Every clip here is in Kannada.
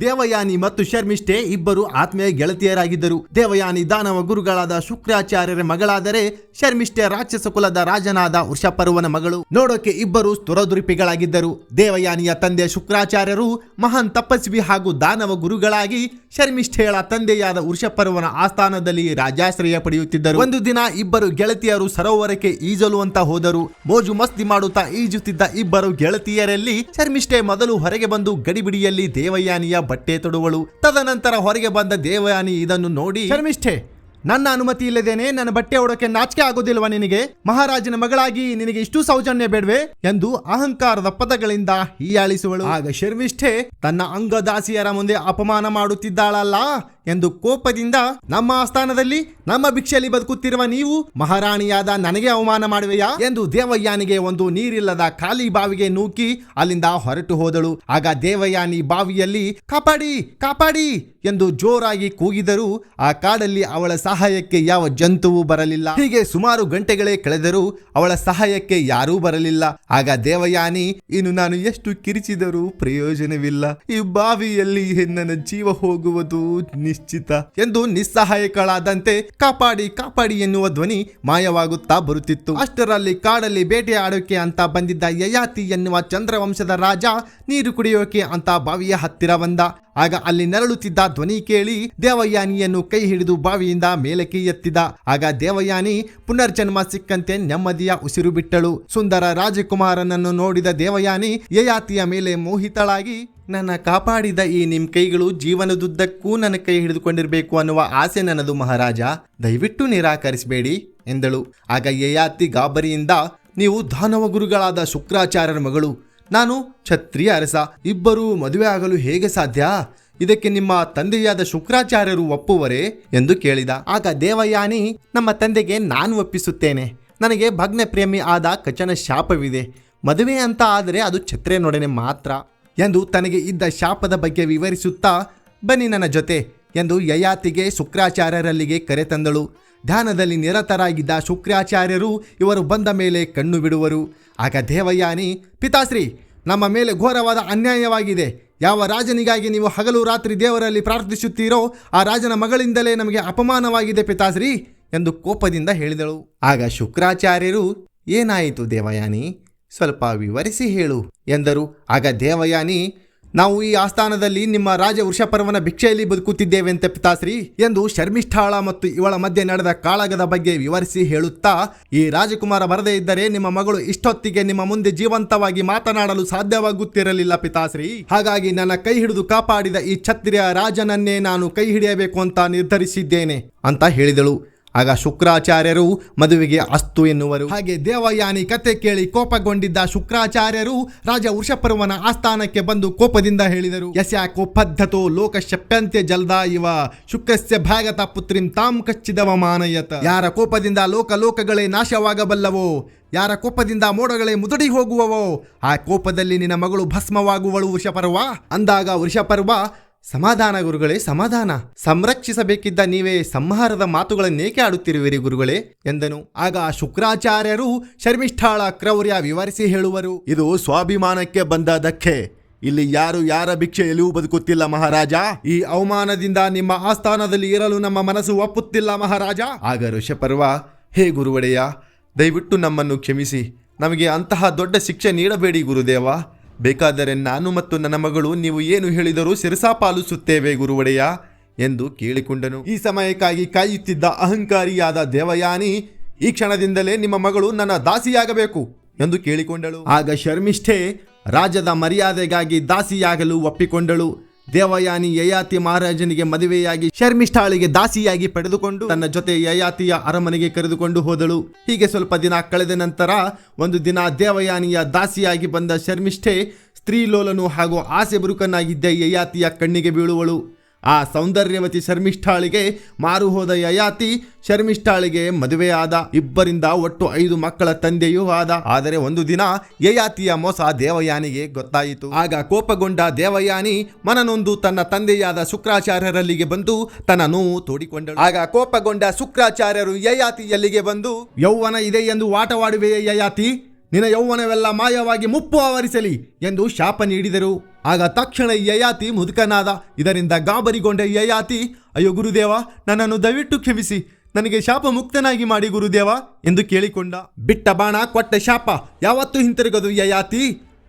ದೇವಯಾನಿ ಮತ್ತು ಶರ್ಮಿಷ್ಠೆ ಇಬ್ಬರು ಆತ್ಮೀಯ ಗೆಳತಿಯರಾಗಿದ್ದರು. ದೇವಯಾನಿ ದಾನವ ಗುರುಗಳಾದ ಶುಕ್ರಾಚಾರ್ಯರ ಮಗಳಾದರೆ ಶರ್ಮಿಷ್ಠೆ ರಾಕ್ಷಸ ಕುಲದ ರಾಜನಾದ ವೃಷಪರ್ವನ ಮಗಳು. ನೋಡೋಕೆ ಇಬ್ಬರು ಸ್ತುರದುರಿಪಿಗಳಾಗಿದ್ದರು ದೇವಯಾನಿಯ ತಂದೆ ಶುಕ್ರಾಚಾರ್ಯರು ಮಹಾನ್ ತಪಸ್ವಿ ಹಾಗೂ ದಾನವ ಗುರುಗಳಾಗಿ ಶರ್ಮಿಷ್ಠೆಯಳ ತಂದೆಯಾದ ವೃಷಪರ್ವನ ಆಸ್ಥಾನದಲ್ಲಿ ರಾಜಾಶ್ರಯ ಪಡೆಯುತ್ತಿದ್ದರು. ಒಂದು ದಿನ ಇಬ್ಬರು ಗೆಳತಿಯರು ಸರೋವರಕ್ಕೆ ಈಜಲು ಅಂತ ಹೋದರು. ಮೋಜು ಮಸ್ತಿ ಮಾಡುತ್ತಾ ಈಜುತ್ತಿದ್ದ ಇಬ್ಬರು ಗೆಳತಿಯರಲ್ಲಿ ಶರ್ಮಿಷ್ಠೆ ಮೊದಲು ಹೊರಗೆ ಬಂದು ಗಡಿಬಿಡಿಯಲ್ಲಿ ದೇವಯಾನಿಯ ಬಟ್ಟೆ ತೊಡುವಳು. ತದನಂತರ ಹೊರಗೆ ಬಂದ ದೇವಯಾನಿ ಇದನ್ನು ನೋಡಿ ಶರ್ಮಿಷ್ಠೆ ನನ್ನ ಅನುಮತಿ ಇಲ್ಲದೇನೆ ನನ್ನ ಬಟ್ಟೆ ಉಡೋಕೆ ನಾಚಿಕೆ ಆಗೋದಿಲ್ವಾ ನಿನಗೆ? ಮಹಾರಾಜನ ಮಗಳಾಗಿ ನಿನಗೆ ಇಷ್ಟು ಸೌಜನ್ಯ ಬೇಡವೆ ಎಂದು ಅಹಂಕಾರದ ಪದಗಳಿಂದ ಹೀಯಾಳಿಸುವಳು. ಆಗ ಶರ್ಮಿಷ್ಠೆ ತನ್ನ ಅಂಗದಾಸಿಯರ ಮುಂದೆ ಅಪಮಾನ ಮಾಡುತ್ತಿದ್ದಾಳಲ್ಲ ಎಂದು ಕೋಪದಿಂದ ನಮ್ಮ ಆಸ್ಥಾನದಲ್ಲಿ ನಮ್ಮ ಭಿಕ್ಷೆಯಲ್ಲಿ ಬದುಕುತ್ತಿರುವ ನೀವು ಮಹಾರಾಣಿಯಾದ ನನಗೆ ಅವಮಾನ ಮಾಡುವೆಯಾ ಎಂದು ದೇವಯ್ಯಾನಿಗೆ ಒಂದು ನೀರಿಲ್ಲದ ಖಾಲಿ ಬಾವಿಗೆ ನೂಕಿ ಅಲ್ಲಿಂದ ಹೊರಟು ಹೋದಳು. ಆಗ ದೇವಯಾನಿ ಬಾವಿಯಲ್ಲಿ, ಕಾಪಾಡಿ ಕಾಪಾಡಿ ಎಂದು ಜೋರಾಗಿ ಕೂಗಿದರೂ ಆ ಕಾಡಲ್ಲಿ ಅವಳ ಸಹಾಯಕ್ಕೆ ಯಾವ ಜಂತುವು ಬರಲಿಲ್ಲ. ಹೀಗೆ ಸುಮಾರು ಗಂಟೆಗಳೇ ಕಳೆದರೂ ಅವಳ ಸಹಾಯಕ್ಕೆ ಯಾರೂ ಬರಲಿಲ್ಲ. ಆಗ ದೇವಯಾನಿ, ಇನ್ನು ನಾನು ಎಷ್ಟು ಕಿರಿಚಿದರೂ ಪ್ರಯೋಜನವಿಲ್ಲ. ಈ ಬಾವಿಯಲ್ಲಿ ನನ್ನ ಜೀವ ಹೋಗುವುದು ನಿಶ್ಚಿತ ಎಂದು ನಿಸ್ಸಹಾಯಕಳಾದಂತೆ ಕಾಪಾಡಿ ಕಾಪಾಡಿ ಎನ್ನುವ ಧ್ವನಿ ಮಾಯವಾಗುತ್ತಾ ಬರುತ್ತಿತ್ತು. ಅಷ್ಟರಲ್ಲಿ ಕಾಡಲ್ಲಿ ಬೇಟೆ ಆಡೋಕೆ ಅಂತ ಬಂದಿದ್ದ ಯಯಾತಿ ಎನ್ನುವ ಚಂದ್ರವಂಶದ ರಾಜ ನೀರು ಕುಡಿಯೋಕೆ ಅಂತ ಬಾವಿಯ ಹತ್ತಿರ ಬಂದ. ಆಗ ಅಲ್ಲಿ ನರಳುತ್ತಿದ್ದ ಧ್ವನಿ ಕೇಳಿ ದೇವಯಾನಿಯನ್ನು ಕೈ ಹಿಡಿದು ಬಾವಿಯಿಂದ ಮೇಲಕ್ಕೆ ಎತ್ತಿದ. ಆಗ ದೇವಯಾನಿ ಪುನರ್ಜನ್ಮ ಸಿಕ್ಕಂತೆ ನೆಮ್ಮದಿಯ ಉಸಿರು ಬಿಟ್ಟಳು. ಸುಂದರ ರಾಜಕುಮಾರನನ್ನು ನೋಡಿದ ದೇವಯಾನಿ ಯಯಾತಿಯ ಮೇಲೆ ಮೋಹಿತಳಾಗಿ, ನನ್ನ ಕಾಪಾಡಿದ ಈ ನಿಮ್ ಕೈಗಳು ಜೀವನದುದ್ದಕ್ಕೂ ನನ್ನ ಕೈ ಹಿಡಿದುಕೊಂಡಿರಬೇಕು ಅನ್ನುವ ಆಸೆ ನನ್ನದು ಮಹಾರಾಜ. ದಯವಿಟ್ಟು ನಿರಾಕರಿಸಬೇಡಿ, ಎಂದಳು. ಆಗ ಯಯಾತಿ ಗಾಬರಿಯಿಂದ, ನೀವು ದಾನವ ಗುರುಗಳಾದ ಶುಕ್ರಾಚಾರ್ಯರ ಮಗಳು ನಾನು ಛತ್ರಿಯ ಅರಸ, ಇಬ್ಬರೂ ಮದುವೆ ಆಗಲು ಹೇಗೆ ಸಾಧ್ಯ? ಇದಕ್ಕೆ ನಿಮ್ಮ ತಂದೆಯಾದ ಶುಕ್ರಾಚಾರ್ಯರು ಒಪ್ಪುವರೇ? ಎಂದು ಕೇಳಿದ. ಆಗ ದೇವಯಾನಿ, ನಮ್ಮ ತಂದೆಗೆ ನಾನು ಒಪ್ಪಿಸುತ್ತೇನೆ. ನನಗೆ ಭಗ್ನ ಪ್ರೇಮಿ ಆದ ಕಚನ ಶಾಪವಿದೆ. ಮದುವೆ ಅಂತ ಆದರೆ ಅದು ಛತ್ರೆನೊಡನೆ ಮಾತ್ರ. ಎಂದು ತನಗೆ ಇದ್ದ ಶಾಪದ ಬಗ್ಗೆ ವಿವರಿಸುತ್ತಾ, ಬನ್ನಿ ನನ್ನ ಜೊತೆ, ಎಂದು ಯಯಾತಿಗೆ ಶುಕ್ರಾಚಾರ್ಯರಲ್ಲಿಗೆ ಕರೆತಂದಳು ಧ್ಯಾನದಲ್ಲಿ ನಿರತರಾಗಿದ್ದ ಶುಕ್ರಾಚಾರ್ಯರು ಇವರು ಬಂದ ಮೇಲೆ ಕಣ್ಣು ಬಿಡುವರು. ಆಗ ದೇವಯಾನಿ, ಪಿತಾಶ್ರೀ, ನಮ್ಮ ಮೇಲೆ ಘೋರವಾದ ಅನ್ಯಾಯವಾಗಿದೆ. ಯಾವ ರಾಜನಿಗಾಗಿ ನೀವು ಹಗಲು ರಾತ್ರಿ ದೇವರಲ್ಲಿ ಪ್ರಾರ್ಥಿಸುತ್ತೀರೋ, ಆ ರಾಜನ ಮಗಳಿಂದಲೇ ನಮಗೆ ಅಪಮಾನವಾಗಿದೆ ಪಿತಾಶ್ರೀ, ಎಂದು ಕೋಪದಿಂದ ಹೇಳಿದಳು. ಆಗ ಶುಕ್ರಾಚಾರ್ಯರು, ಏನಾಯಿತು ದೇವಯಾನಿ? ಸ್ವಲ್ಪ ವಿವರಿಸಿ ಹೇಳು, ಎಂದರು. ಆಗ ದೇವಯಾನಿ ನಾವು ಈ ಆಸ್ಥಾನದಲ್ಲಿ ನಿಮ್ಮ ರಾಜ ವೃಷಪರ್ವನ ಭಿಕ್ಷೆಯಲ್ಲಿ ಬದುಕುತ್ತಿದ್ದೇವೆಂತೆ ಪಿತಾಶ್ರೀ ಎಂದು ಶರ್ಮಿಷ್ಠಾಳ ಮತ್ತು ಇವಳ ಮಧ್ಯೆ ನಡೆದ ಕಾಳಗದ ಬಗ್ಗೆ ವಿವರಿಸಿ ಹೇಳುತ್ತಾ, ಈ ರಾಜಕುಮಾರ ಬರದೇ ಇದ್ದರೆ ನಿಮ್ಮ ಮಗಳು ಇಷ್ಟೊತ್ತಿಗೆ ನಿಮ್ಮ ಮುಂದೆ ಜೀವಂತವಾಗಿ ಮಾತನಾಡಲು ಸಾಧ್ಯವಾಗುತ್ತಿರಲಿಲ್ಲ ಪಿತಾಶ್ರೀ. ಹಾಗಾಗಿ ನನ್ನ ಕೈ ಹಿಡಿದು ಕಾಪಾಡಿದ ಈ ಛತ್ರಿಯ ರಾಜನನ್ನೇ ನಾನು ಕೈ ಹಿಡಿಯಬೇಕು ಅಂತ ನಿರ್ಧರಿಸಿದ್ದೇನೆ, ಅಂತ ಹೇಳಿದಳು. ಆಗ ಶುಕ್ರಾಚಾರ್ಯರು ಮದುವೆಗೆ ಅಸ್ತು ಎನ್ನುವರು. ಹಾಗೆ ದೇವಯಾನಿ ಕತೆ ಕೇಳಿ ಕೋಪಗೊಂಡಿದ್ದ ಶುಕ್ರಾಚಾರ್ಯರು ರಾಜ ವೃಷಪರ್ವನ ಆಸ್ಥಾನಕ್ಕೆ ಬಂದು ಕೋಪದಿಂದ ಹೇಳಿದರು. ಯಸ್ಯಾಕೋ ಪದ್ಧತೋ ಲೋಕಶಪ್ಯಂತ್ಯ ಜಲ್ದ ಇವ. ಶುಕ್ರಸ್ಯ ಭಾಗತ ಪುತ್ರಿಂ ತಾಂ ಕಚ್ಚಿದವ ಮಾನಯತ. ಯಾರ ಕೋಪದಿಂದ ಲೋಕ ಲೋಕಗಳೇ ನಾಶವಾಗಬಲ್ಲವೋ, ಯಾರ ಕೋಪದಿಂದ ಮೋಡಗಳೇ ಮುದುಡಿ ಹೋಗುವವೋ, ಆ ಕೋಪದಲ್ಲಿ ನಿನ್ನ ಮಗಳು ಭಸ್ಮವಾಗುವಳು ವೃಷಪರ್ವ. ಅಂದಾಗ ವೃಷಪರ್ವ ಸಮಾಧಾನ ಗುರುಗಳೇ ಸಮಾಧಾನ. ಸಂರಕ್ಷಿಸಬೇಕಿದ್ದ ನೀವೇ ಸಂಹಾರದ ಮಾತುಗಳನ್ನೇಕೆ ಆಡುತ್ತಿರುವಿರಿ ಗುರುಗಳೇ? ಎಂದನು. ಆಗ ಶುಕ್ರಾಚಾರ್ಯರು ಶರ್ಮಿಷ್ಠಾಳ ಕ್ರೌರ್ಯ ವಿವರಿಸಿ ಹೇಳುವರು. ಇದು ಸ್ವಾಭಿಮಾನಕ್ಕೆ ಬಂದ ಧಕ್ಕೆ ಇಲ್ಲಿ ಯಾರು ಯಾರ ಭಿಕ್ಷೆಯಲ್ಲಿಯೂ ಬದುಕುತ್ತಿಲ್ಲ ಮಹಾರಾಜ. ಈ ಅವಮಾನದಿಂದ ನಿಮ್ಮ ಆಸ್ಥಾನದಲ್ಲಿ ಇರಲು ನಮ್ಮ ಮನಸ್ಸು ಒಪ್ಪುತ್ತಿಲ್ಲ ಮಹಾರಾಜ. ಆಗ ಋಷಪರ್ವ ಹೇ ಗುರುವಡೆಯ ದಯವಿಟ್ಟು ನಮ್ಮನ್ನು ಕ್ಷಮಿಸಿ. ನಮಗೆ ಅಂತಹ ದೊಡ್ಡ ಶಿಕ್ಷೆ ನೀಡಬೇಡಿ ಗುರುದೇವ. ಬೇಕಾದರೆ ನಾನು ಮತ್ತು ನನ್ನ ಮಗಳು ನೀವು ಏನು ಹೇಳಿದರೂ ಶಿರಸಾ ಪಾಲಿಸುತ್ತೇವೆ ಗುರುವಡೆಯ ಎಂದು ಕೇಳಿಕೊಂಡನು. ಈ ಸಮಯಕ್ಕಾಗಿ ಕಾಯುತ್ತಿದ್ದ ಅಹಂಕಾರಿಯಾದ ದೇವಯಾನಿ ಈ ಕ್ಷಣದಿಂದಲೇ ನಿಮ್ಮ ಮಗಳು ನನ್ನ ದಾಸಿಯಾಗಬೇಕು ಎಂದು ಕೇಳಿಕೊಂಡಳು. ಆಗ ಶರ್ಮಿಷ್ಠೆ ರಾಜದ ಮರ್ಯಾದೆಗಾಗಿ ದಾಸಿಯಾಗಲು ಒಪ್ಪಿಕೊಂಡಳು. ದೇವಯಾನಿ ಯಯಾತಿ ಮಹಾರಾಜನಿಗೆ ಮದುವೆಯಾಗಿ ಶರ್ಮಿಷ್ಠಾಳಿಗೆ ದಾಸಿಯಾಗಿ ಪಡೆದುಕೊಂಡು ತನ್ನ ಜೊತೆ ಯಯಾತಿಯ ಅರಮನೆಗೆ ಕರೆದುಕೊಂಡು ಹೋದಳು. ಹೀಗೆ ಸ್ವಲ್ಪ ದಿನ ಕಳೆದ ನಂತರ ಒಂದು ದಿನ ದೇವಯಾನಿಯ ದಾಸಿಯಾಗಿ ಬಂದ ಶರ್ಮಿಷ್ಠೆ ಸ್ತ್ರೀಲೋಲನು ಹಾಗೂ ಆಸೆ ಬುರುಕನಾಗಿದ್ದ ಯಯಾತಿಯ ಕಣ್ಣಿಗೆ ಬೀಳುವಳು. ಆ ಸೌಂದರ್ಯವತಿ ಶರ್ಮಿಷ್ಠಾಳಿಗೆ ಮಾರು ಹೋದ ಯಯಾತಿ ಶರ್ಮಿಷ್ಠಾಳಿಗೆ ಮದುವೆಯಾದ ಇಬ್ಬರಿಂದ ಒಟ್ಟು ಐದು ಮಕ್ಕಳ ತಂದೆಯೂ ಆದ. ಆದರೆ ಒಂದು ದಿನ ಯಯಾತಿಯ ಮೋಸ ದೇವಯಾನಿಗೆ ಗೊತ್ತಾಯಿತು. ಆಗ ಕೋಪಗೊಂಡ ದೇವಯಾನಿ ಮನನೊಂದು ತನ್ನ ತಂದೆಯಾದ ಶುಕ್ರಾಚಾರ್ಯರಲ್ಲಿಗೆ ಬಂದು ತನ್ನ ನೋವು ತೋಡಿಕೊಂಡಳು. ಆಗ ಕೋಪಗೊಂಡ ಶುಕ್ರಾಚಾರ್ಯರು ಯಯಾತಿಯಲ್ಲಿಗೆ ಬಂದು, ಯೌವನ ಇದೆ ಎಂದು ಆಟವಾಡುವೆಯೇ ಯಯಾತಿ? ನಿನ್ನ ಯೌವನವೆಲ್ಲ ಮಾಯವಾಗಿ ಮುಪ್ಪು ಆವರಿಸಲಿ ಎಂದು ಶಾಪ ನೀಡಿದರು. ಆಗ ತಕ್ಷಣ ಯಯಾತಿ ಮುದುಕನಾದ, ಇದರಿಂದ ಗಾಬರಿಗೊಂಡ ಯಯಾತಿ, ಅಯ್ಯೋ ಗುರುದೇವ, ನನ್ನನ್ನು ದಯವಿಟ್ಟು ಕ್ಷಮಿಸಿ, ನನಗೆ ಶಾಪ ಮುಕ್ತನಾಗಿ ಮಾಡಿ ಗುರುದೇವ ಎಂದು ಕೇಳಿಕೊಂಡ. ಬಿಟ್ಟ ಬಾಣ, ಕೊಟ್ಟ ಶಾಪ, ಯಾವತ್ತೂ ಹಿಂತಿರುಗದು ಯಯಾತಿ.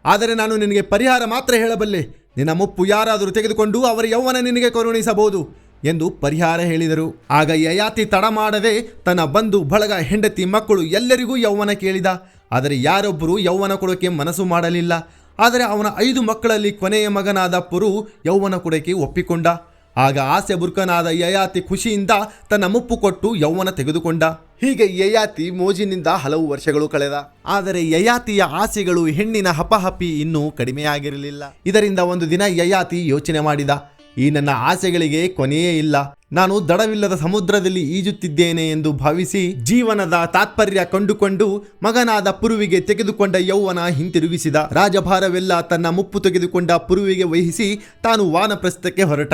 ಆದರೆ ನಾನು ನಿನಗೆ ಪರಿಹಾರ ಮಾತ್ರ ಹೇಳಬಲ್ಲೆ, ನಿನ್ನ ಮುಪ್ಪು ಯಾರಾದರೂ ತೆಗೆದುಕೊಂಡು ಅವರ ಯೌವನ ನಿನಗೆ ಕರುಣಿಸಬಹುದು ಎಂದು ಪರಿಹಾರ ಹೇಳಿದರು. ಆಗ ಯಯಾತಿ ತಡ ಮಾಡದೆ ತನ್ನ ಬಂಧು, ಬಳಗ, ಹೆಂಡತಿ, ಮಕ್ಕಳು ಎಲ್ಲರಿಗೂ ಯೌವನ ಕೇಳಿದ. ಆದರೆ ಯಾರೊಬ್ಬರು ಯೌವನ ಕೊಡೋಕೆ ಮನಸ್ಸು ಮಾಡಲಿಲ್ಲ. ಆದರೆ ಅವನ ಐದು ಮಕ್ಕಳಲ್ಲಿ ಕೊನೆಯ ಮಗನಾದ ಪುರು ಯೌವನ ಕೊಡೋಕೆ ಒಪ್ಪಿಕೊಂಡ. ಆಗ ಆಸೆ ಬುರ್ಕನಾದ ಯಯಾತಿ ಖುಷಿಯಿಂದ ತನ್ನ ಮುಪ್ಪು ಕೊಟ್ಟು ಯೌವನ ತೆಗೆದುಕೊಂಡ. ಹೀಗೆ ಯಯಾತಿ ಮೋಜಿನಿಂದ ಹಲವು ವರ್ಷಗಳು ಕಳೆದ. ಆದರೆ ಯಯಾತಿಯ ಆಸೆಗಳು ಹೆಣ್ಣಿನ ಹಪಹಪಿ ಇನ್ನೂ ಕಡಿಮೆಯಾಗಿರಲಿಲ್ಲ. ಇದರಿಂದ ಒಂದು ದಿನ ಯಯಾತಿ ಯೋಚನೆ ಮಾಡಿದ. ಈ ನನ್ನ ಆಸೆಗಳಿಗೆ ಕೊನೆಯೇ ಇಲ್ಲ. ನಾನು ದಡವಿಲ್ಲದ ಸಮುದ್ರದಲ್ಲಿ ಈಜುತ್ತಿದ್ದೇನೆ ಎಂದು ಭಾವಿಸಿ ಜೀವನದ ತಾತ್ಪರ್ಯ ಕಂಡುಕೊಂಡು ಮಗನಾದ ಪುರುವಿಗೆ ತೆಗೆದುಕೊಂಡ ಯೌವನ ಹಿಂತಿರುಗಿಸಿದ. ರಾಜಭಾರವೆಲ್ಲ ತನ್ನ ಮುಪ್ಪು ತೆಗೆದುಕೊಂಡ ಪುರುವಿಗೆ ವಹಿಸಿ ತಾನು ವಾನಪ್ರಸ್ಥಕ್ಕೆ ಹೊರಟ.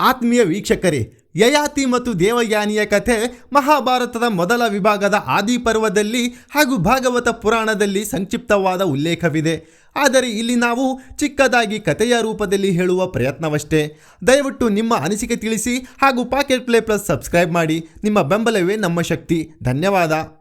ಆತ್ಮೀಯ ವೀಕ್ಷಕರೇ ಯಯಾತಿ ಮತ್ತು ದೇವಯಾನಿಯ ಕಥೆ ಮಹಾಭಾರತದ ಮೊದಲ ವಿಭಾಗದ ಆದಿಪರ್ವದಲ್ಲಿ ಹಾಗೂ ಭಾಗವತ ಪುರಾಣದಲ್ಲಿ ಸಂಕ್ಷಿಪ್ತವಾದ ಉಲ್ಲೇಖವಿದೆ. ಆದರೆ ಇಲ್ಲಿ ನಾವು ಚಿಕ್ಕದಾಗಿ ಕಥೆಯ ರೂಪದಲ್ಲಿ ಹೇಳುವ ಪ್ರಯತ್ನವಷ್ಟೇ. ದಯವಿಟ್ಟು ನಿಮ್ಮ ಅನಿಸಿಕೆ ತಿಳಿಸಿ ಹಾಗೂ ಪಾಕೆಟ್ ಪ್ಲೇ ಪ್ಲಸ್ ಸಬ್ಸ್ಕ್ರೈಬ್ ಮಾಡಿ. ನಿಮ್ಮ ಬೆಂಬಲವೇ ನಮ್ಮ ಶಕ್ತಿ. ಧನ್ಯವಾದ.